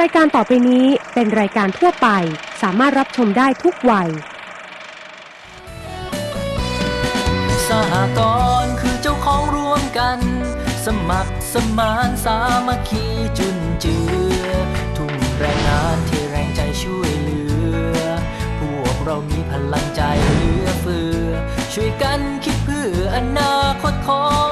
รายการต่อไปนี้เป็นรายการทั่วไป สามารถรับชมได้ทุกวัย สหกรณ์คือเจ้าของร่วมกัน สมัครสมานสามัคคีจุนเจือ ทุ่มแรงงานเทแรงใจช่วยเหลือ พวกเรามีพลังใจเหลือเฟือ ช่วยกันคิดเพื่ออนาคตของ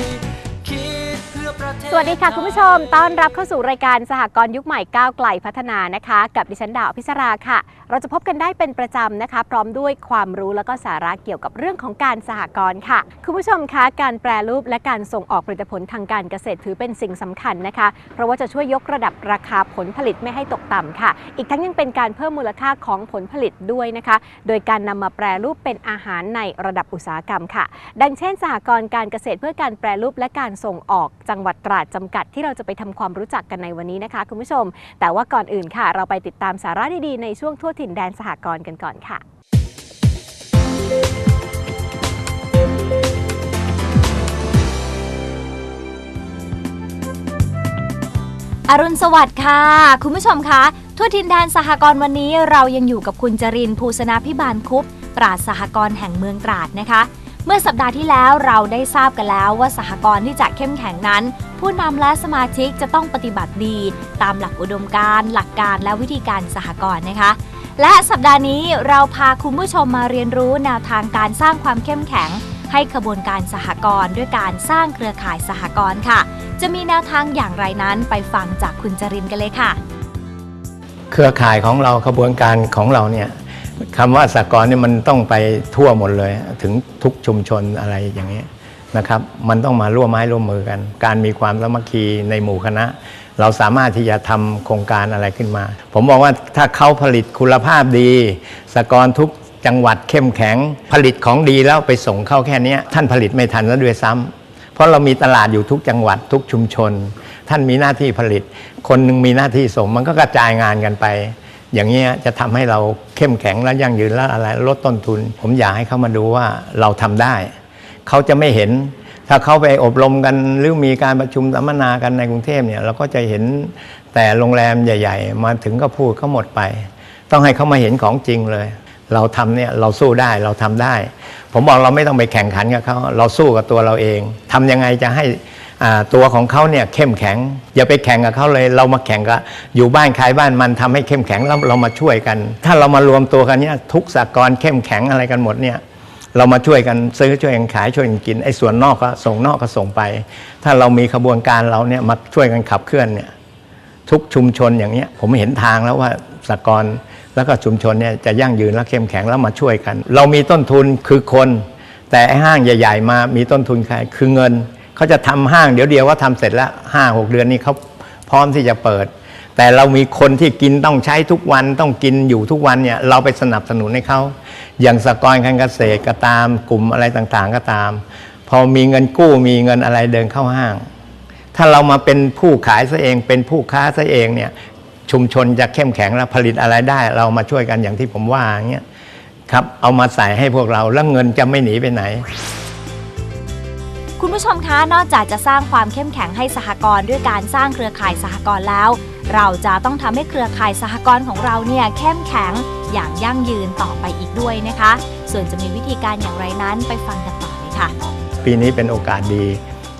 สวัสดีค่ะคุณผู้ชม ต้อนรับเข้าสู่รายการสหกรณ์ยุคใหม่ก้าวไกลพัฒนานะคะ กับดิฉันดาวอภิสราค่ะ เราจะพบกันได้เป็นประจำนะคะ พร้อมด้วยความรู้แล้วก็สาระเกี่ยวกับเรื่องของการสหกรณ์ค่ะ คุณผู้ชมคะการแปรรูปและการส่งออกผลิตผลทางการเกษตรถือเป็นสิ่งสำคัญนะคะ เพราะว่าจะช่วยยกระดับราคาผลผลิตไม่ให้ตกต่ำค่ะ อีกทั้งยังเป็นการเพิ่มมูลค่าของผลผลิตด้วยนะคะ โดยการนำมาแปรรูปเป็นอาหารในระดับอุตสาหกรรมค่ะ ดังเช่น สหกรณ์การเกษตรเพื่อการแปรรูปและการส่งออกจังหวัดตราดจำกัดที่เราจะไปทำความรู้จักกันในวันนี้นะคะ คุณผู้ชม แต่ว่าก่อนอื่นค่ะ เราไปติดตามสาระดีๆในช่วงทั่วถิ่นแดนสหกรณ์กันก่อนค่ะอรุณสวัสดิ์ค่ะ คุณผู้ชมคะทั่วทินแดนสหกรณ์วันนี้เรายังอยู่กับคุณจรินภูสนาพิบาลคุป ปราสหกรณ์แห่งเมืองตราดนะคะ เมื่อสัปดาห์ที่แล้วเราได้ทราบกันแล้วว่าสหกรณ์ที่จะเข้มแข็งนั้น ผู้นำและสมาชิกจะต้องปฏิบัติดี ตามหลักอุดมการ หลักการและวิธีการสหกรณ์นะคะ และสัปดาห์นี้เราพาคุณผู้ชมมาเรียนรู้แนวทางการสร้างความเข้มแข็ง ให้ขบวนการสหกรณ์ด้วยการสร้างเครือข่ายสหกรณ์ค่ะ จะมีแนวทางอย่างไรนั้นไปฟังจากคุณจรินกันเลยค่ะ เครือข่ายของเราขบวนการของเราเนี่ย คำว่าสากลเนี่ยมันต้องไปทั่วหมดเลย ถึงทุกชุมชนอะไรอย่างนี้ยนะครับ มันต้องมาร่วมไม้ร่วมมือกัน การมีความสามัคคีในหมู่คณะ เราสามารถที่จะทำโครงการอะไรขึ้นมา ผมบอกว่าถ้าเขาผลิตคุณภาพดีสากลทุกจังหวัดเข้มแข็ง ผลิตของดีแล้วไปส่งเข้าแค่นี้ท่านผลิตไม่ทันแล้วด้วยซ้ำเพราะเรามีตลาดอยู่ทุกจังหวัดทุกชุมชน ท่านมีหน้าที่ผลิต คนหนึ่งมีหน้าที่ส่งมันก็กระจายงานกันไป อย่างนี้ยจะทำให้เราเข้มแข็งและยั่งยืนและอะไรลดต้นทุน ผมอยากให้เขามาดูว่าเราทำได้ เขาจะไม่เห็น ถ้าเขาไปอบรมกันหรือมีการประชุมสัมมนากันในกรุงเทพเนี่ยเราก็จะเห็นแต่โรงแรมใหญ่ ๆ มาถึงก็พูดเขาหมดไป ต้องให้เขามาเห็นของจริงเลย เราทำเนี่ยเราสู้ได้เราทำได้ ผมบอกเราไม่ต้องไปแข่งขันกับเขาเราสู้กับตัวเราเองทำยังไงจะให้ ตัวของเขาเนี่ยเข้มแข็ง อย่าไปแข่งกับเขาเลย เรามาแข่งกับอยู่บ้านใครบ้านมันทำให้เข้มแข็งแล้วเรามาช่วยกัน ถ้าเรามารวมตัวกันเนี่ยทุกสากลเข้มแข็งอะไรกันหมดเนี่ยเรามาช่วยกันซื้อช่วยกันขายช่วยกันกินไอ้ส่วนนอกก็ส่งนอกก็ส่งไป ถ้าเรามีขบวนการเราเนี่ยมาช่วยกันขับเคลื่อนเนี่ยทุกชุมชนอย่างเนี้ยผมเห็นทางแล้วว่าสากลแล้วก็ชุมชนเนี่ยจะยั่งยืนและเข้มแข็งแล้วมาช่วยกัน เรามีต้นทุนคือคน แต่ไอ้ห้างใหญ่ ๆ มามีต้นทุนใครคือเงิน เขาจะทำห้างเดี๋ยวเดียวว่าทำเสร็จแล้วห้าหกเดือนนี้เขาพร้อมที่จะเปิด แต่เรามีคนที่กินต้องใช้ทุกวันต้องกินอยู่ทุกวันเนี่ยเราไปสนับสนุนให้เขาอย่างสกรณ์การเกษตรก็ตามกลุ่มอะไรต่างๆก็ตาม พอมีเงินกู้มีเงินอะไรเดินเข้าห้าง ถ้าเรามาเป็นผู้ขายซะเองเป็นผู้ค้าซะเองเนี่ยชุมชนจะเข้มแข็งและผลิตอะไรได้ เรามาช่วยกันอย่างที่ผมว่าอย่างเงี้ยครับเอามาใส่ให้พวกเราแล้วเงินจะไม่หนีไปไหน คุณผู้ชมคะนอกจากจะสร้างความเข้มแข็งให้สหกรณ์ด้วยการสร้างเครือข่ายสหกรณ์แล้ว เราจะต้องทำให้เครือข่ายสหกรณ์ของเราเนี่ยเข้มแข็งอย่างยั่งยืนต่อไปอีกด้วยนะคะ ส่วนจะมีวิธีการอย่างไรนั้นไปฟังกันต่อเลยค่ะ ปีนี้เป็นโอกาสดี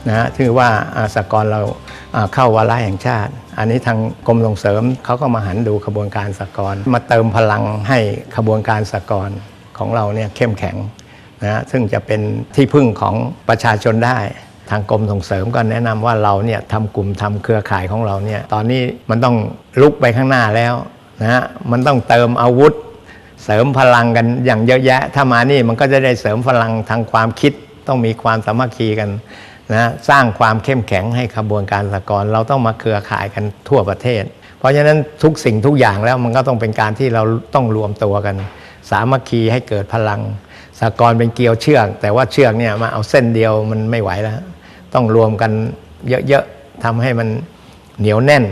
นะฮะถือว่าอ่าสากลเราเข้าวาระแห่งชาติ อันนี้ทางกรมส่งเสริมเขาก็มาหันดูขบวนการสากลมาเติมพลังให้ขบวนการสากลของเราเนี่ยเข้มแข็ง นะซึ่งจะเป็นที่พึ่งของประชาชนได้ทางกรมส่งเสริมก็แนะนำว่าเราเนี่ยทำกลุ่มทำเครือข่ายของเราเนี่ยตอนนี้มันต้องลุกไปข้างหน้าแล้วนะฮะมันต้องเติมอาวุธ เสริมพลังกันอย่างเยอะแยะ ถ้ามานี่มันก็จะได้เสริมพลังทางความคิดต้องมีความสามัคคีกันนะสร้างความเข้มแข็งให้ขบวนการสหกรณ์เราต้องมาเครือข่ายกันทั่วประเทศ เพราะฉะนั้นทุกสิ่งทุกอย่างแล้วมันก็ต้องเป็นการที่เราต้องรวมตัวกัน สามัคคีให้เกิดพลัง สหกรณ์เป็นเกลียวเชือก แต่ว่าเชือกเนี่ยมาเอาเส้นเดียวมันไม่ไหวแล้ว ต้องรวมกันเยอะๆทำให้มันเหนียวแน่น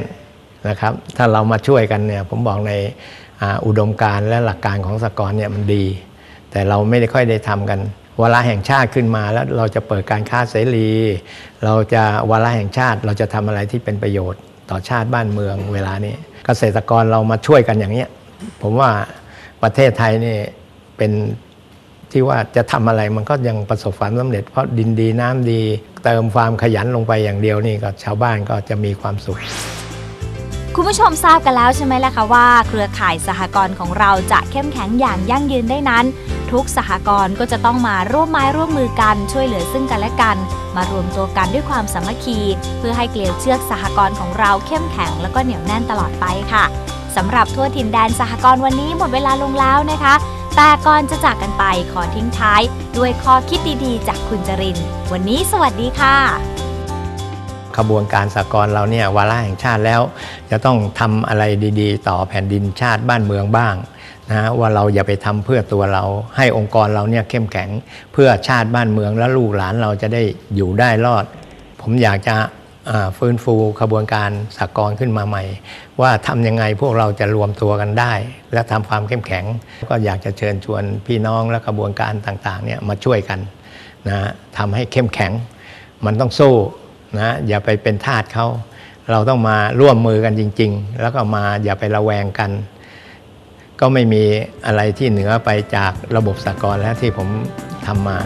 นะครับ ถ้าเรามาช่วยกันเนี่ยผมบอกในอ,อุดมการและหลักการของสหกรณ์เนี่ยมันดี แต่เราไม่ได้ค่อยได้ทำกันวาระแห่งชาติขึ้นมาแล้วเราจะเปิดการค้าเสรี เราจะวาระแห่งชาติเราจะทำอะไรที่เป็นประโยชน์ต่อชาติบ้านเมืองเวลานี้ เกษตรกรเรามาช่วยกันอย่างเนี้ยผมว่าประเทศไทยนี่เป็น ที่ว่าจะทำอะไรมันก็ยังประสบความสำเร็จ เพราะดินดีน้ำดี เติมความขยันลงไปอย่างเดียวนี่ก็ชาวบ้านก็จะมีความสุข คุณผู้ชมทราบกันแล้วใช่ไหมล่ะคะว่า เครือข่ายสหกรณ์ของเราจะเข้มแข็งอย่างยั่งยืนได้นั้น ทุกสหกรณ์ก็จะต้องมาร่วมไม้ร่วมมือกันช่วยเหลือซึ่งกันและกัน มารวมตัวกันด้วยความสามัคคี เพื่อให้เกลียวเชือกสหกรณ์ของเราเข้มแข็งแล้วก็เหนียวแน่นตลอดไปค่ะสำหรับทั่วถิ่นแดนสหกรณ์วันนี้หมดเวลาลงแล้วนะคะ แต่ก่อนจะจากกันไปขอทิ้งท้าย ด้วยข้อคิดดีๆ จากคุณจริน วันนี้สวัสดีค่ะ ขบวนการสากลเราเนี่ยวาระแห่งชาติแล้ว จะต้องทำอะไรดี ๆ ต่อแผ่นดินชาติบ้านเมืองบ้างนะว่าเราอย่าไปทำเพื่อตัวเรา ให้องค์กรเราเนี่ยเข้มแข็งเพื่อชาติบ้านเมืองและลูกหลานเราจะได้อยู่ได้รอด ผมอยากจะฟื้นฟูขบวนการสากลขึ้นมาใหม่ ว่าทำยังไงพวกเราจะรวมตัวกันได้ และทำความเข้มแข็ง ก็อยากจะเชิญชวนพี่น้องและขบวนการต่างๆเนี่ยมาช่วยกันนะทำให้เข้มแข็ง มันต้องสู้นะอย่าไปเป็นทาสเขาเราต้องมาร่วมมือกันจริง ๆ แล้วก็มาอย่าไประแวงกัน ก็ไม่มีอะไรที่เหนือไปจากระบบสากลแล้วที่ผมทำมา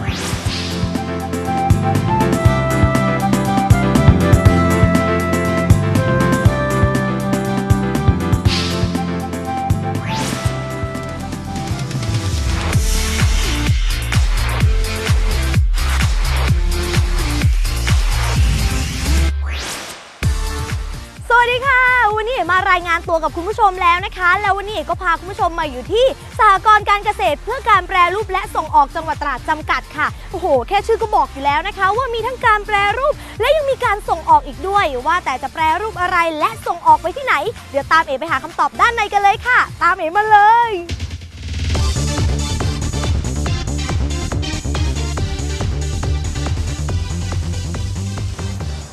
ตัวกับคุณผู้ชมแล้วนะคะ แล้ววันนี้เอ๋ก็พาคุณผู้ชมมาอยู่ที่สหกรณ์การเกษตร เพื่อการแปรรูปและส่งออกจังหวัดตราดจำกัดค่ะโอ้โห แค่ชื่อก็บอกอยู่แล้วนะคะ ว่ามีทั้งการแปรรูป และยังมีการส่งออกอีกด้วย ว่าแต่จะแปรรูปอะไรและส่งออกไปที่ไหน เดี๋ยวตามเอ๋ไปหาคำตอบด้านในกันเลยค่ะ ตามเอ๋มาเลย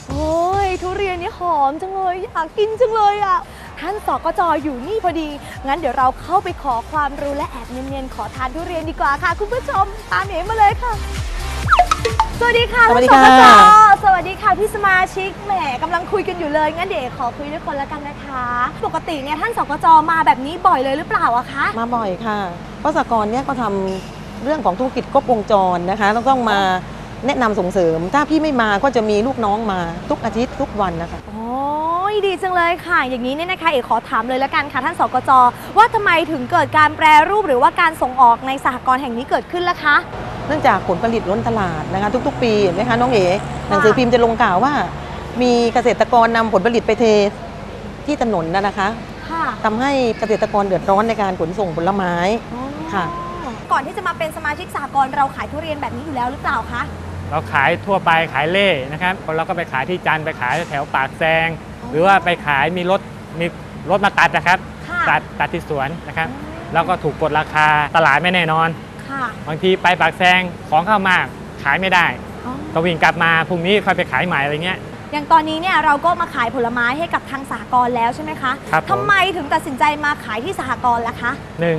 โอ้ยทุเรียนนี่หอมจังเลยอยากกินจังเลยอะ ท่านสกจอยู่นี่พอดี งั้นเดี๋ยวเราเข้าไปขอความรู้และแอบเนียนๆขอทานทุเรียนดีกว่าค่ะ คุณผู้ชมตามเอ๋มาเลยค่ะ สวัสดีค่ะสวัสดีท่านค่ะสกจสวัสดีค่ะพี่สมาชิกแหมกำลังคุยกันอยู่เลยงั้นเดี๋ยวขอคุยด้วยคนละกันนะคะ ปกติเนี่ยท่านสกจมาแบบนี้บ่อยเลยหรือเปล่าอะคะมาบ่อยค่ะเพราะสหกรณ์เนี่ยก็ทำเรื่องของธุรกิจครบวงจรนะคะต้องต้องมาแนะนำส่งเสริม ถ้าพี่ไม่มาก็จะมีลูกน้องมาทุกอาทิตย์ทุกวันนะคะโอ้ ยดีจังเลยค่ะ อย่างนี้เนี่ยนะคะเอกขอถามเลยละกันค่ะท่านสกจว่าทำไมถึงเกิดการแปรรูปหรือว่าการส่งออกในสหกรณ์แห่งนี้เกิดขึ้นล่ะคะ เนื่องจากผลผลิตล้นตลาดนะคะทุกๆ ปีเห็นไหมคะน้องเอ๋หนังสือพิมพ์จะลงข่าวว่า มีเกษตรกรนำผลผลิตไปเทที่ถนนนะนะคะค่ะทำให้เกษตรกรเดือดร้อนในการขนส่งผลไม้ค่ะ ก่อนที่จะมาเป็นสมาชิกสหกรณ์เราขายทุเรียนแบบนี้อยู่แล้วหรือเปล่าคะเราขายทั่วไปขายเล่นะครับเราก็ไปขายที่จันทร์ไปขายแถวปากแซง หรือว่าไปขายมีรถมีรถมาตัดนะครับ ค่ะตัดตัดที่สวนนะครับ แล้วก็ถูกกดราคาตลาดไม่แน่นอน ค่ะบางทีไปปากแซงของเข้ามาขายไม่ได้อ๋อก็วิ่งกลับมาพรุ่งนี้ค่อยไปขายใหม่อะไรเงี้ย อย่างตอนนี้เนี่ยเราก็มาขายผลไม้ให้กับทางสหกรณ์แล้วใช่ไหมคะครับผม ทำไมถึงตัดสินใจมาขายที่สหกรณ์ล่ะคะหนึ่ง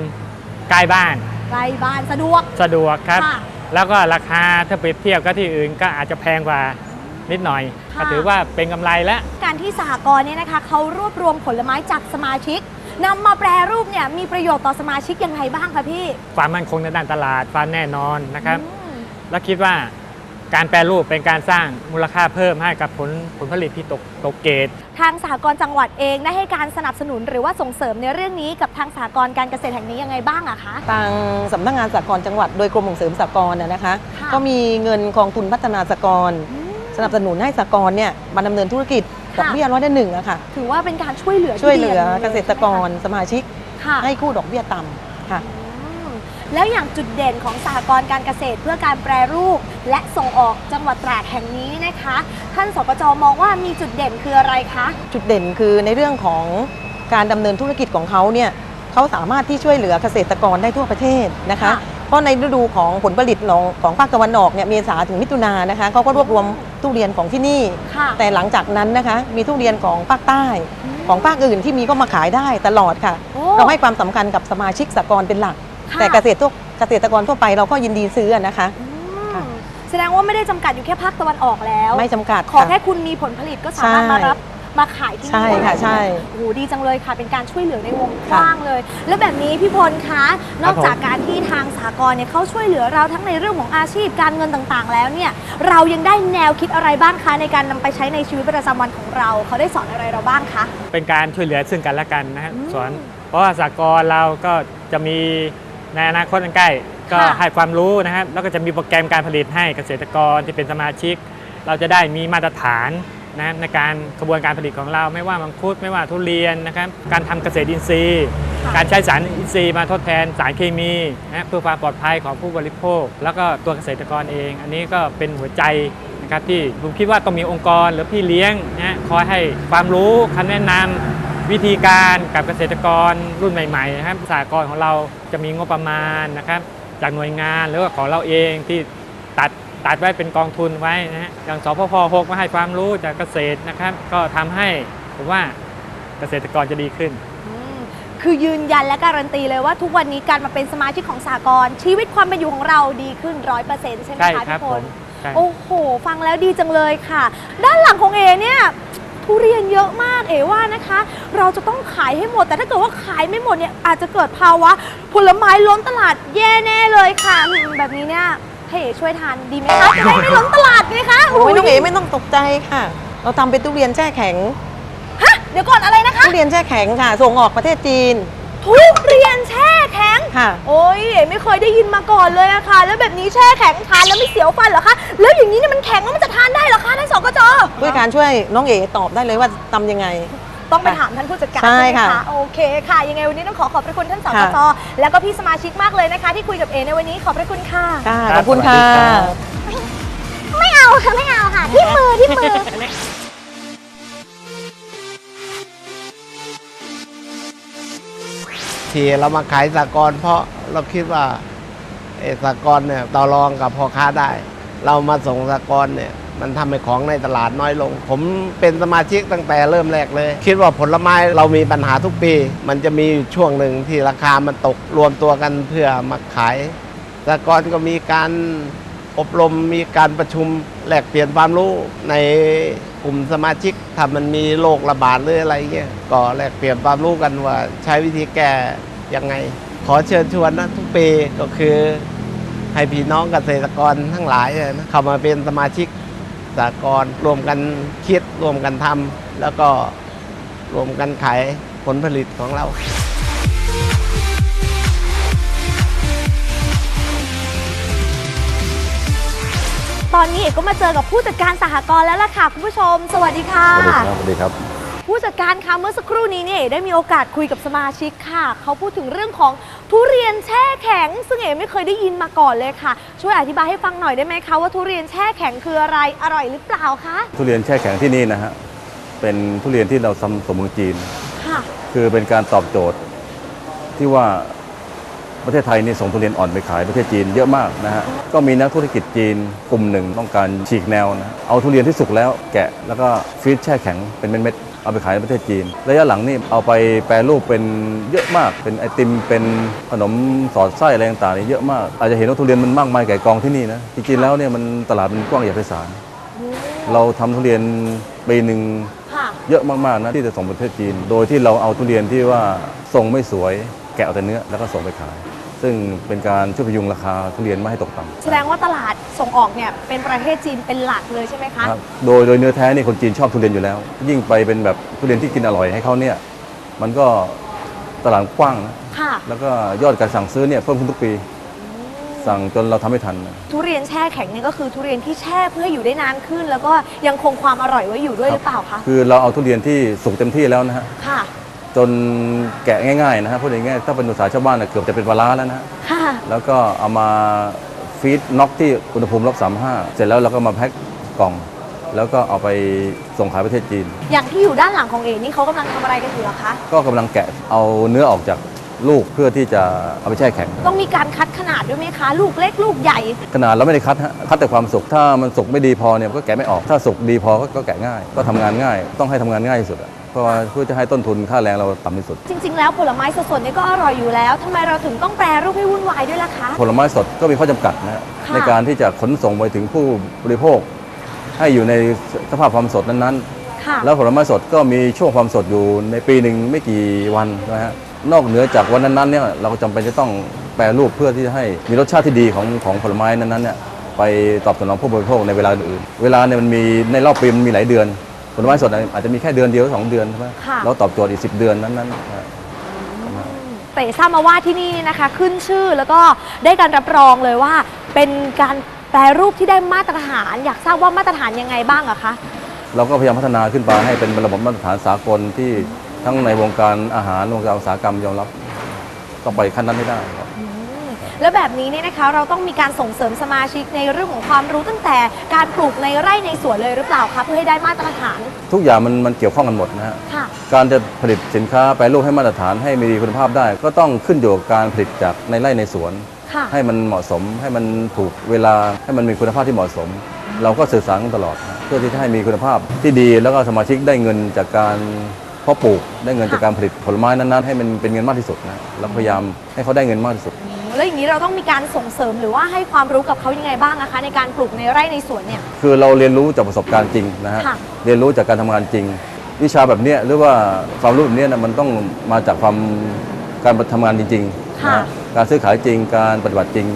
ใกล้บ้านใกล้บ้านสะดวก สะดวกครับ ค่ะ แล้วก็ราคาถ้าเปรียบเทียบกับที่อื่นก็อาจจะแพงกว่า นิดหน่อยค่ะ ก็ถือว่าเป็นกำไรแล้ว การที่สหกรณ์เนี่ยนะคะเขารวบรวมผลไม้จากสมาชิกนำมาแปรรูปเนี่ยมีประโยชน์ต่อสมาชิกยังไงบ้างคะพี่ความมั่นคงในด้านตลาดความแน่นอนนะครับ อืมแล้วคิดว่าการแปรรูปเป็นการสร้างมูลค่าเพิ่มให้กับผลผลผลิตที่ตกตกเกรดทางสหกรณ์จังหวัดเองได้ให้การสนับสนุนหรือว่าส่งเสริมในเรื่องนี้กับทางสหกรณ์การเกษตรแห่งนี้ยังไงบ้างอะคะ ทางสำนักงานสหกรณ์จังหวัดโดยกรมส่งเสริมสหกรณ์นะนะคะ ค่ะ ก็มีเงินกองทุนพัฒนาสหกรณ์ สนับสนุนให้สหกรณ์เนี่ยมาดำเนินธุรกิจดอกเบี้ยร้อยละหนึ่งอะค่ะ ถือว่าเป็นการช่วยเหลือที่ช่วยเหลือดีางเกษตรกรสมาชิก ค่ะให้กู้ดอกเบี้ยต่ำค่ะ อืมแล้วอย่างจุดเด่นของสหกรณ์การเกษตรเพื่อการแปรรูป และส่งออกจังหวัดตราดแห่งนี้นี่นะคะ ท่านสปจมองว่ามีจุดเด่นคืออะไรคะ จุดเด่นคือในเรื่องของการดำเนินธุรกิจของเขาเนี่ยเขาสามารถที่ช่วยเหลือเกษตรกรได้ทั่วประเทศนะคะ ค่ะเพ ราะในฤดูของผลผลิตของของภาคตะวันออกเนี่ยเมษาถึงมิถุนายนนะคะเขาก็รวบรวมทุเรียนของที่นี่ ค่ะ แต่หลังจากนั้นนะคะมีทุเรียนของภาคใต้ ของภาคอื่นที่มีก็มาขายได้ตลอดค่ะ โอ้เราให้ความสำคัญกับสมาชิกสหกรณ์เป็นหลัก ค่ะ แต่เกษตรทั่วเกษตรกรทั่วไปเราก็ยินดีซื้อนะคะอืมแสดงว่าไม่ได้จำกัดอยู่แค่ภาคตะวันออกแล้ว ไม่จำกัดขอค่ะ แค่คุณมีผลผลิตก็สามารถใช่มารับ มาขายที่นี่ใช่ค่ะใช่โอ้โหดีจังเลยค่ะ เป็นการช่วยเหลือในวงกค่ะว้างเลย แล้วแบบนี้พี่พลคะนอกจากการที่ทางสากลเนี่ยเขาช่วยเหลือเราทั้งในเรื่องของอาชีพการเงินต่างๆ แล้วเนี่ยเรายังได้แนวคิดอะไรบ้างคะในการนำไปใช้ในชีวิตประจำวันของเรา เขาได้สอนอะไรเราบ้างคะเป็นการช่วยเหลือซึ่งกันและกันนะฮะอืมสอนเพราะว่าสากลเราก็จะมีในอนาคตอันใกล้ก็ค่ะให้ความรู้นะครับแล้วก็จะมีโปรแกรมการผลิตให้เกษตรกรที่เป็นสมาชิก เราจะได้มีมาตรฐาน นะในการกระบวนการผลิตของเราไม่ว่ามังคุดไม่ว่าทุเรียนนะครับการทำเกษตรอินทรีย์ การใช้สารอินทรีย์มาทดแทนสารเคมีนะเพื่อความปลอดภัยของผู้บริโภค แล้วก็ตัวเกษตรกรเอง อันนี้ก็เป็นหัวใจนะครับที่ผมคิดว่าต้องมีองค์กรหรือพี่เลี้ยงนะคอยให้ความรู้คำแนะนำวิธีการกับเกษตรกรรุ่นใหม่ๆนะครับสากลของเราจะมีงบประมาณนะครับจากหน่วยงานหรือว่าของเราเองที่ตัด ตัดไว้เป็นกองทุนไว้นะฮะอย่างสพพ6มาให้ความรู้จากเกษตรนะครับ ก็ทำให้ผมว่าเกษตรกรจะดีขึ้นอืมคือยืนยันและการันตีเลยว่าทุกวันนี้การมาเป็นสมาชิกของสากลชีวิตความเป็นอยู่ของเราดีขึ้นร้อยเปอร์เซ็นต์ใช่ไหมใช่คะครับพี่พผลมใช่โอ้โห ฟังแล้วดีจังเลยค่ะ ด้านหลังของเอเนี่ยทุเรียนเยอะมากเอว่านะคะ เราจะต้องขายให้หมด แต่ถ้าเกิดว่าขายไม่หมดเนี่ยอาจจะเกิดภาวะผลไม้ล้นตลาดแย่แน่เลยค่ะอืมแบบนี้เนี่ย ให้เอช่วยทานดีไหมคะจะได้ไม่ล้นตลาดไงคะโอ้ยน้องเอ๋ไม่ต้องตกใจค่ะ เราทำเป็นทุเรียนแช่แข็งฮะเดี๋ยวก่อนอะไรนะคะ ทุเรียนแช่แข็งค่ะ ส่งออกประเทศจีน ทุเรียนแช่แข็ง ค่ะ โอ้ยเอ๋ไม่เคยได้ยินมาก่อนเลยอะค่ะ แล้วแบบนี้แช่แข็งทานแล้วไม่เสียวฟันเหรอคะ แล้วอย่างนี้เนี่ยมันแข็งแล้วมันจะทานได้เหรอคะท่านสกจด้วยการช่วยน้องเอ๋ตอบได้เลยว่าทำยังไง ต้องไปถามท่านผู้จัดการใช่ใช่ไหมค่ะคะโอเคค่ะ ยังไงวันนี้ต้องขอขอบพระคุณท่านสกค่ะจแล้วก็พี่สมาชิกมากเลยนะคะ ที่คุยกับเอในวันนี้ขอบพระคุณค่ะ ค่ะคขรัอบบคุณค่ะสวัสดีครับไม่เอาค่ะไม่เอาค่ะที่มือที่มือที่เรามาขายสากลเพราะเราคิดว่าไอ้สากลเนี่ยต่อรองกับพ่อค้าได้ เรามาส่งสากลเนี่ย มันทำให้ของในตลาดน้อยลง ผมเป็นสมาชิกตั้งแต่เริ่มแรกเลย คิดว่าผลไม้เรามีปัญหาทุกปี มันจะมีช่วงหนึ่งที่ราคามันตกรวมตัวกันเพื่อมาขายสากลก็มีการอบรมมีการประชุมแลกเปลี่ยนความรู้ในกลุ่มสมาชิกถ้ามันมีโรคระบาดหรืออะไรเงี้ยก็แลกเปลี่ยนความรู้กันว่าใช้วิธีแก้ยังไง ขอเชิญชวนนะทุกปีก็คือให้พี่น้องเกษตรกรทั้งหลายนะเข้ามาเป็นสมาชิก สากลรวมกันคิดรวมกันทำแล้วก็รวมกันขายผลผลิตของเราตอนนี้เอกก็มาเจอกับผู้จัดการสหกรณ์แล้วล่ะค่ะคุณผู้ชม สวัสดีค่ะ สวัสดีครับสวัสดีครับ ผู้จัดการคะเมื่อสักครู่นี้เนี่ยได้มีโอกาสคุยกับสมาชิกค่ะ เขาพูดถึงเรื่องของทุเรียนแช่แข็ง ซึ่งเอ๋ไม่เคยได้ยินมาก่อนเลยค่ะ ช่วยอธิบายให้ฟังหน่อยได้ไหมคะว่าทุเรียนแช่แข็งคืออะไรอร่อยหรือเปล่าคะทุเรียนแช่แข็งที่นี่นะฮะเป็นทุเรียนที่เราทำสมเมืองจีนค่ะ คือเป็นการตอบโจทย์ ที่ว่าประเทศไทยนี่ส่งทุเรียนอ่อนไปขายประเทศจีนเยอะมากนะฮะก็มีนักธุรกิจจีนกลุ่มหนึ่งต้องการฉีกแนวนะเอาทุเรียนที่สุกแล้วแกะแล้วก็ฟรีซแช่แข็งเป็นเม็ดๆ เอาไปขายในประเทศจีน ระยะหลังนี่เอาไปแปรรูปเป็นเยอะมาก เป็นไอติม เป็นขนมสอดไส้อะไรต่างๆนี่เยอะมาก อาจจะเห็นว่าทุเรียนมันมากมายแก่กองที่นี่นะ จริงๆแล้วเนี่ยมันตลาดมันกว้างใหญ่ไพศาล เราทำทุเรียนปีหนึ่งค่ะเยอะมากๆนะที่จะส่งประเทศจีน โดยที่เราเอาทุเรียนที่ว่าทรงไม่สวย แกะเอาแต่เนื้อแล้วก็ส่งไปขาย ซึ่งเป็นการช่วยพยุงราคาทุเรียนไม่ให้ตกต่ำแสดงว่าตลาดส่งออกเนี่ยเป็นประเทศจีนเป็นหลักเลยใช่ไหมคะครับโดยโดยเนื้อแท้นี่คนจีนชอบทุเรียนอยู่แล้ว ยิ่งไปเป็นแบบทุเรียนที่กินอร่อยให้เขาเนี่ยมันก็ตลาดกว้างนะค่ะ แล้วก็ยอดการสั่งซื้อเนี่ยเพิ่มขึ้นทุกปี สั่งจนเราทำไม่ทันนะ ทุเรียนแช่แข็งเนี่ยก็คือทุเรียนที่แช่เพื่อให้อยู่ได้นานขึ้น แล้วก็ยังคงความอร่อยไว้อยู่ด้วยหรือเปล่าคะคือเราเอาทุเรียนที่สุกเต็มที่แล้วนะฮะ ค่ะ จนแกะง่ายๆนะฮะพูดง่ายๆถ้าเป็นภาษาชาวบ้านน่ะเกือบจะเป็นปลาร้าแล้วนะฮะค่ะ แล้วก็เอามาฟีดน็อกที่อุณหภูมิลบ35 เสร็จแล้วเราก็มาแพ็คกล่อง แล้วก็เอาไปส่งขายประเทศจีน อย่างที่อยู่ด้านหลังของเอนี่เขากำลังทำอะไรกันอยู่ล่ะคะ ก็กำลังแกะเอาเนื้อออกจากลูกเพื่อที่จะเอาไปแช่แข็ง ต้องมีการคัดขนาดด้วยไหมคะ ลูกเล็กลูกใหญ่ ขนาดเราไม่ได้คัดฮะคัดแต่ความสุกถ้ามันสุกไม่ดีพอเนี่ยก็แกะไม่ออกถ้าสุกดีพอก็ก็แกะง่าย ก็ทำงานง่าย ต้องให้ทำงานง่ายที่สุดอะ เพราะว่าเพื่อจะให้ต้นทุนค่าแรงเราต่ำที่สุด จริง ๆ แล้วผลไม้สดๆเนี่ยก็อร่อยอยู่แล้วทำไมเราถึงต้องแปรรูปให้วุ่นวายด้วยล่ะคะ ผลไม้สดก็มีข้อจำกัดนะฮะค่ะ ในการที่จะขนส่งไปถึงผู้บริโภค ให้อยู่ในสภาพความสดนั้นค่ะ ๆ แล้วผลไม้สดก็มีช่วงความสดอยู่ในปีหนึ่งไม่กี่วันนะฮะนอกเหนือจากวันนั้นๆเนี่ยเราก็จำเป็นจะต้องแปรรูปเพื่อที่จะให้มีรสชาติที่ดีของของผลไม้นั้นๆเนี่ยไปตอบสนองผู้บริโภคในเวลาอื่นๆเวลาเนี่ยมันมีในรอบปีมันมีหลายเดือน ผลไม้สดอาจจะมีแค่เดือนเดียวสองเดือนใช่ไหมค่ะ แล้วตอบโจทย์อีกสิเดือนนั้นๆนะฮะเต๋ทราบมาว่าที่นี่นะคะ ขึ้นชื่อแล้วก็ได้การรับรองเลยว่า เป็นการแปรรูปที่ได้มาตรฐาน อยากทราบว่ามาตรฐานยังไงบ้างอะคะ เราก็พยายามพัฒนาขึ้นไปให้เป็นระบบมาตรฐานสากลที่ทั้งในวงการอาหารวงการอุตสาหกรรมยอมรับต้องไปขั้นนั้นให้ได้ครับ แล้วแบบนี้เนี่ยนะคะเราต้องมีการส่งเสริมสมาชิกในเรื่องของความรู้ตั้งแต่การปลูกในไร่ในสวนเลยหรือเปล่าคะเพื่อให้ได้มาตรฐาน ทุกอย่างมันมันเกี่ยวข้องกันหมดนะฮะค่ะ การจะผลิตสินค้าแปรรูปให้มาตรฐานให้มีคุณภาพได้ ก็ต้องขึ้นอยู่กับการผลิตจากในไร่ในสวน ค่ะ ให้มันเหมาะสมให้มันถูกเวลาให้มันมีคุณภาพที่เหมาะสม เราก็สื่อสารกันตลอดนะเพื่อที่จะให้มีคุณภาพที่ดีแล้วก็สมาชิกได้เงินจากการเพาะปลูกได้เงินจากการผลิตผลไม้นั้นๆให้มันเป็นเงินมากที่สุดนะเราพยายามให้เขาได้เงินมากที่สุด แล้วอย่างนี้เราต้องมีการส่งเสริมหรือว่าให้ความรู้กับเขายังไงบ้างนะคะ ในการปลูกในไร่ในสวนเนี่ย คือเราเรียนรู้จากประสบการณ์จริงนะฮะค่ะ เรียนรู้จากการทำงานจริง วิชาแบบเนี้ยหรือว่าความรู้แบบเนี้ยนะมันต้องมาจากความการทำงานจริงๆนะค่ะ ฮะการซื้อขายจริงการปฏิบัติจริง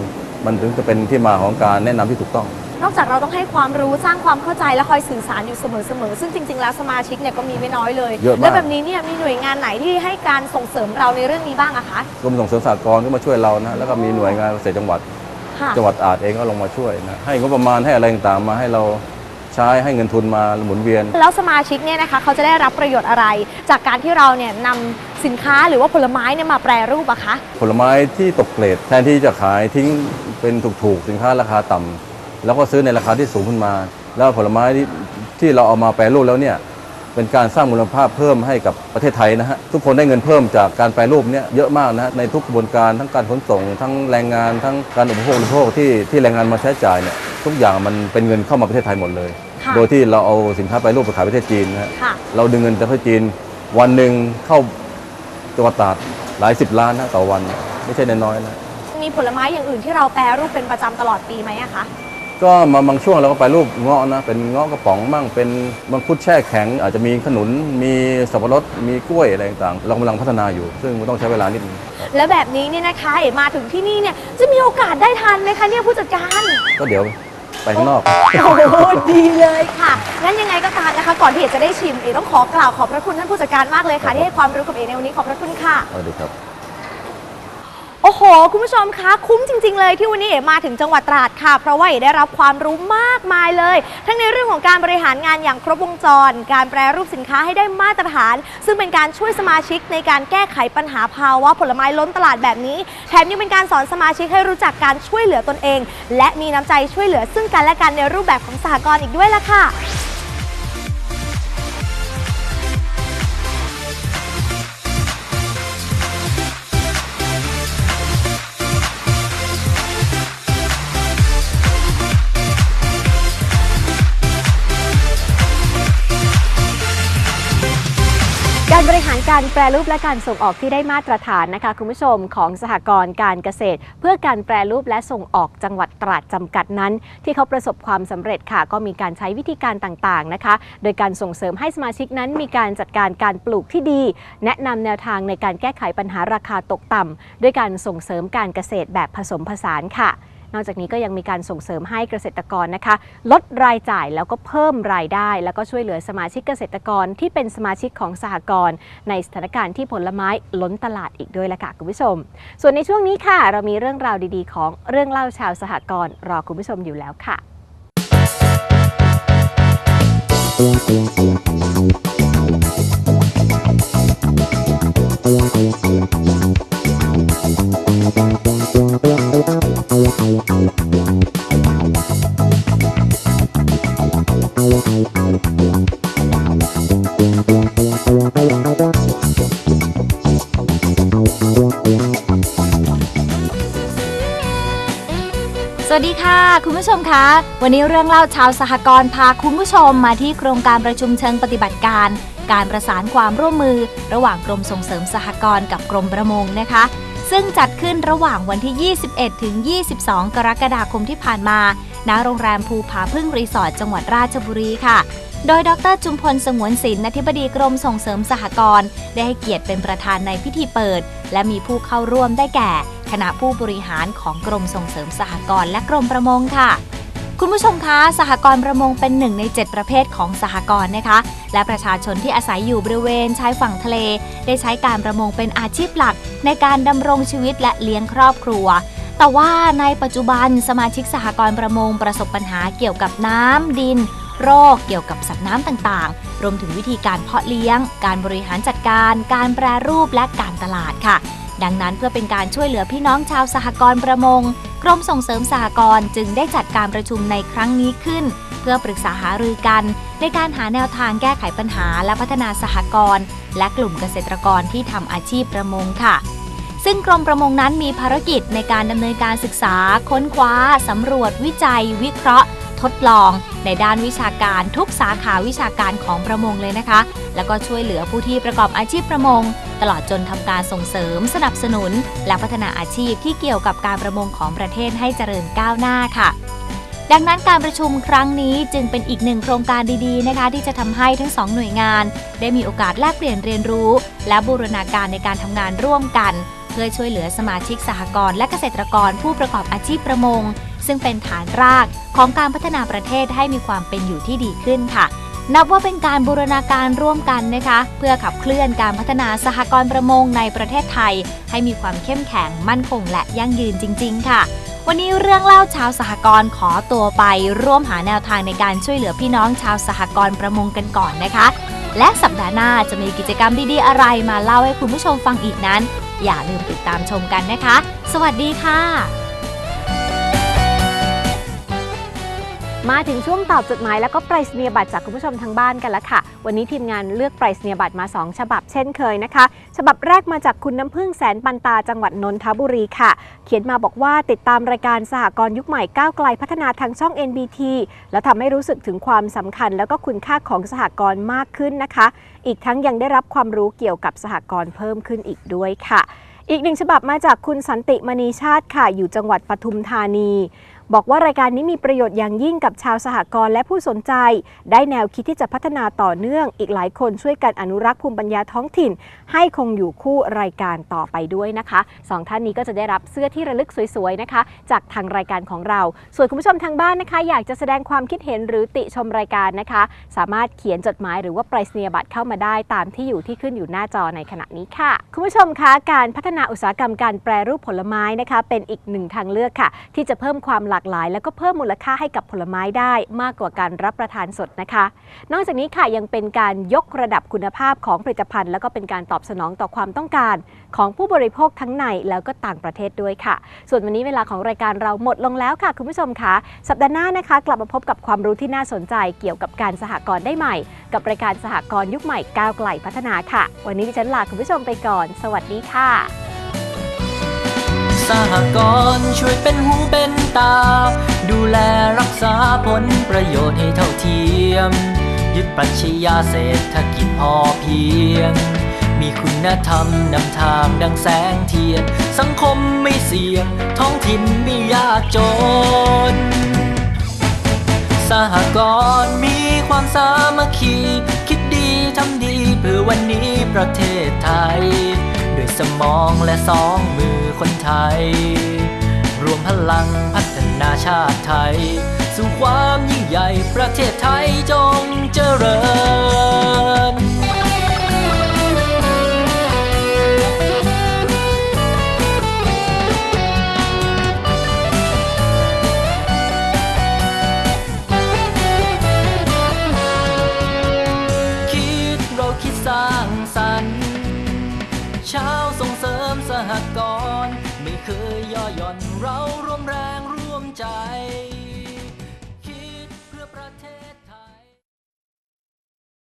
มันถึงจะเป็นที่มาของการแนะนำที่ถูกต้อง นอกจากเราต้องให้ความรู้สร้างความเข้าใจและคอยสื่อสารอยู่เสมอๆซึ่งจริง ๆ แล้วสมาชิกเนี่ยก็มีไม่น้อยเลย เยอะมาก แล้วแบบนี้เนี่ยมีหน่วยงานไหนที่ให้การส่งเสริมเราในเรื่องนี้บ้างอะคะกรมส่งเสริมสหกรณ์ก็มาช่วยเรานะแล้วก็มีหน่วยงานเกษตรจังหวัด ค่ะ จังหวัดอาจเองก็ลงมาช่วยนะให้งบประมาณให้อะไรต่างๆมาให้เราใช้ให้เงินทุนมาหมุนเวียน แล้วสมาชิกเนี่ยนะคะเขาจะได้รับประโยชน์อะไร จากการที่เราเนี่ยนำสินค้าหรือว่าผลไม้เนี่ยมาแปรรูปอะคะ ผลไม้ที่ตกเกรดแทนที่จะขายทิ้งเป็นถูกๆ สินค้าราคาต่ำ แล้วก็ซื้อในราคาที่สูงขึ้นมา แล้วผลไม้ที่ที่เราเอามาแปรรูปแล้วเนี่ยเป็นการสร้างมูลค่าเพิ่มให้กับประเทศไทยนะฮะทุกคนได้เงินเพิ่มจากการแปรรูปเนี่ยเยอะมากนะฮะในทุกกระบวนการทั้งการขนส่ง ทั้งแรงงานทั้งการอุปโภคบริโภคที่ที่แรงงานมาใช้จ่ายเนี่ยทุกอย่างมันเป็นเงินเข้ามาประเทศไทยหมดเลย ค่ะโดยที่เราเอาสินค้าแปรรูปไปขายประเทศจีนนะฮะค่ะ เราดึงเงินจากประเทศจีน วันหนึ่งเข้าจังหวัดตราดหลายสิบล้านนะต่อวัน ไม่ใช่น้อยๆนะ มีผลไม้อย่างอื่นที่เราแปรรูปเป็นประจำตลอดปีไหมอะคะ ก็มาบางช่วงเราก็ไปรูปเงาะนะ เป็นเงาะกระป๋องมั่งเป็นมังคุดแช่แข็ง อาจจะมีขนุนมีสับปะรดมีกล้วยอะไรต่างๆเรากำลังพัฒนาอยู่ ซึ่งมันต้องใช้เวลานิดนึงครับแล้วแบบนี้เนี่ยนะคะเอ๋มาถึงที่นี่เนี่ยจะมีโอกาสได้ทานไหมคะเนี่ยผู้จัดการก็เดี๋ยวไปข้างนอก โอ้โหดีเลยค่ะ งั้นยังไงก็ตามนะคะ ก่อนที่เอ๋จะได้ชิมเอ๋ต้องขอกล่าวขอบพระคุณท่านผู้จัดการมากเลยค่ะ ที่ให้ความรู้กับเอ๋ในวันนี้ขอบพระคุณค่ะ สวัสดีครับโอ้โห คุณผู้ชมคะคุ้มจริง ๆ เลยที่วันนี้เอ๋มาถึงจังหวัดตราดค่ะ เพราะว่าเอ๋ได้รับความรู้มากมายเลย ทั้งในเรื่องของการบริหารงานอย่างครบวงจร การแปรรูปสินค้าให้ได้มาตรฐาน ซึ่งเป็นการช่วยสมาชิกในการแก้ไขปัญหาภาวะผลไม้ล้นตลาดแบบนี้ แถมยังเป็นการสอนสมาชิกให้รู้จักการช่วยเหลือตนเอง และมีน้ำใจช่วยเหลือซึ่งกันและกันในรูปแบบของสหกรณ์อีกด้วยล่ะค่ะ การแปรรูปและการส่งออกที่ได้มาตรฐานนะคะคุณผู้ชมของสหกรณ์การเกษตร เพื่อการแปรรูปและส่งออกจังหวัดตราดจำกัดนั้น ที่เขาประสบความสำเร็จค่ะ ก็มีการใช้วิธีการต่างๆนะคะ โดยการส่งเสริมให้สมาชิกนั้น มีการจัดการการปลูกที่ดี แนะนำแนวทางในการแก้ไขปัญหาราคาตกต่ำด้วยการส่งเสริมการเกษตรแบบผสมผสานค่ะ อกจากนี้ก็ยังมีการส่งเสริมให้เกษตรกรนะคะ ลดรายจ่ายแล้วก็เพิ่มรายได้ แล้วก็ช่วยเหลือสมาชิกเกษตรกรที่เป็นสมาชิกของสหกรณ์ในสถานการณ์ที่ผลไม้ล้นตลาดอีกด้วยละค่ะคุณผู้ชม ส่วนในช่วงนี้ค่ะ เรามีเรื่องราวดีๆ ของเรื่องเล่าชาวสหกรณ์รอคุณผู้ชมอยู่แล้วค่ะเส ผู้ชมคะ วันนี้เรื่องเล่าชาวสหกรณ์พาคุณผู้ชมมาที่โครงการประชุมเชิงปฏิบัติการ การประสานความร่วมมือ ระหว่างกรมส่งเสริมสหกรณ์กับกรมประมงนะคะ ซึ่งจัดขึ้นระหว่างวันที่ 21 ถึง 22 กรกฎาคมที่ผ่านมาณโรงแรมภูผาพึ่งรีสอร์ทจังหวัดราชบุรีค่ะ โดยดรจุมพลสงวนศิลป์อธิบดีกรมส่งเสริมสหกรณ์ได้ให้เกียรติเป็นประธานในพิธีเปิด และมีผู้เข้าร่วมได้แก่ คณะผู้บริหารของกรมส่งเสริมสหกรณ์และกรมประมงค่ะ คุณผู้ชมคะสหกรณ์ประมงเป็นหนึ่งใน 7 ประเภทของสหกรณ์นะคะ และประชาชนที่อาศัยอยู่บริเวณชายฝั่งทะเล ได้ใช้การประมงเป็นอาชีพหลัก ในการดำรงชีวิตและเลี้ยงครอบครัวแต่ว่าในปัจจุบันสมาชิกสหกรณ์ประมงประสบปัญหาเกี่ยวกับน้ำดิน โรคเกี่ยวกับสัตว์น้ำต่างๆ รวมถึงวิธีการเพาะเลี้ยง การบริหารจัดการ การแปรรูปและการตลาดค่ะ ดังนั้นเพื่อเป็นการช่วยเหลือพี่น้องชาวสหกรณ์ประมง กรมส่งเสริมสหกรณ์จึงได้จัดการประชุมในครั้งนี้ขึ้น เพื่อปรึกษาหารือกัน ในการหาแนวทางแก้ไขปัญหาและพัฒนาสหกรณ์และกลุ่มเกษตรกรที่ทำอาชีพประมงค่ะ ซึ่งกรมประมงนั้นมีภารกิจในการดำเนินการศึกษา ค้นคว้าสำรวจ วิจัย วิเคราะห์ ทดลอง ในด้านวิชาการทุกสาขาวิชาการของประมงเลยนะคะ แล้วก็ช่วยเหลือผู้ที่ประกอบอาชีพประมง ตลอดจนทำการส่งเสริม สนับสนุน และพัฒนาอาชีพที่เกี่ยวกับการประมงของประเทศให้เจริญก้าวหน้าค่ะดังนั้นการประชุมครั้งนี้จึงเป็นอีกหนึ่งโครงการดีๆนะคะ ที่จะทำให้ทั้งสองหน่วยงาน ได้มีโอกาสแลกเปลี่ยนเรียนรู้ และบูรณาการในการทำงานร่วมกัน เพื่อช่วยเหลือสมาชิกสหกรณ์และเกษตรกรผู้ประกอบอาชีพประมง ซึ่งเป็นฐานรากของการพัฒนาประเทศให้มีความเป็นอยู่ที่ดีขึ้นค่ะ นับว่าเป็นการบูรณาการร่วมกันนะคะ เพื่อขับเคลื่อนการพัฒนาสหกรณ์ประมงในประเทศไทย ให้มีความเข้มแข็งมั่นคงและยั่งยืนจริง ๆ ค่ะวันนี้เรื่องเล่าชาวสหกรณ์ขอตัวไปร่วมหาแนวทางในการช่วยเหลือพี่น้องชาวสหกรณ์ประมงกันก่อนนะคะ และสัปดาห์หน้าจะมีกิจกรรมดีๆอะไรมาเล่าให้คุณผู้ชมฟังอีกนั้น อย่าลืมติดตามชมกันนะคะ สวัสดีค่ะ มาถึงช่วงตอบจดหมายแล้วก็ไปรษณียบัตรจากคุณผู้ชมทางบ้านกันแล้วค่ะ วันนี้ทีมงานเลือกไปรษณียบัตรมา 2 ฉบับเช่นเคยนะคะ ฉบับแรกมาจากคุณน้ำพึ่งแสนปันตาจังหวัดนนทบุรีค่ะ เขียนมาบอกว่าติดตามรายการสหกรณ์ยุคใหม่ก้าวไกลพัฒนาทางช่อง NBT แล้วทำให้รู้สึกถึงความสำคัญ แล้วก็คุณค่าของสหกรณ์มากขึ้นนะคะ อีกทั้งยังได้รับความรู้เกี่ยวกับสหกรณ์เพิ่มขึ้นอีกด้วยค่ะอีกหนึ่งฉบับมาจากคุณสันติมณีชาติค่ะ อยู่จังหวัดปทุมธานี บอกว่ารายการนี้มีประโยชน์อย่างยิ่งกับชาวสหกรณ์และผู้สนใจ ได้แนวคิดที่จะพัฒนาต่อเนื่อง อีกหลายคนช่วยกันอนุรักษ์ภูมิปัญญาท้องถิ่น ให้คงอยู่คู่รายการต่อไปด้วยนะคะสองท่านนี้ก็จะได้รับเสื้อที่ระลึกสวยๆนะคะ จากทางรายการของเรา ส่วนคุณผู้ชมทางบ้านนะคะ อยากจะแสดงความคิดเห็นหรือติชมรายการนะคะ สามารถเขียนจดหมายหรือว่าไปรษณียบัตรเข้ามาได้ตามที่อยู่ที่ขึ้นอยู่หน้าจอในขณะนี้ค่ะ คุณผู้ชมคะการพัฒนาอุตสาหกรรมการแปรรูปผลไม้นะคะ เป็นอีกหนึ่งทางเลือกค่ะ ที่จะเพิ่มความหลากหลาย แล้วก็เพิ่มมูลค่าให้กับผลไม้ได้มากกว่าการรับประทานสดนะคะ นอกจากนี้ค่ะยังเป็นการยกระดับคุณภาพของผลิตภัณฑ์ แล้วก็เป็นการตอบสนองต่อความต้องการ ของผู้บริโภคทั้งในแล้วก็ต่างประเทศด้วยค่ะ ส่วนวันนี้เวลาของรายการเราหมดลงแล้วค่ะคุณผู้ชมคะสัปดาห์หน้านะคะ กลับมาพบกับความรู้ที่น่าสนใจเกี่ยวกับการสหกรณ์ได้ใหม่ กับรายการสหกรณ์ยุคใหม่ก้าวไกลพัฒนาค่ะ วันนี้ดิฉันลาคุณผู้ชมไปก่อน สวัสดีค่ะ สหกรณ์ช่วยเป็นหูเป็นตา ดูแลรักษาผลประโยชน์ให้เท่าเทียม ยึดปรัชญาเศรษฐกิจพอเพียง มีคุณธรรมนำทางดังแสงเทียน สังคมไม่เสี่ยง ท้องถิ่นไม่ยากจน สหกรณ์มีความสามัคคี คิดดีทำดีเพื่อวันนี้ประเทศไทยด้วย สมองและสองมือคนไทย รวมพลังพัฒนาชาติไทย สู่ความยิ่งใหญ่ประเทศไทยจงเจริญ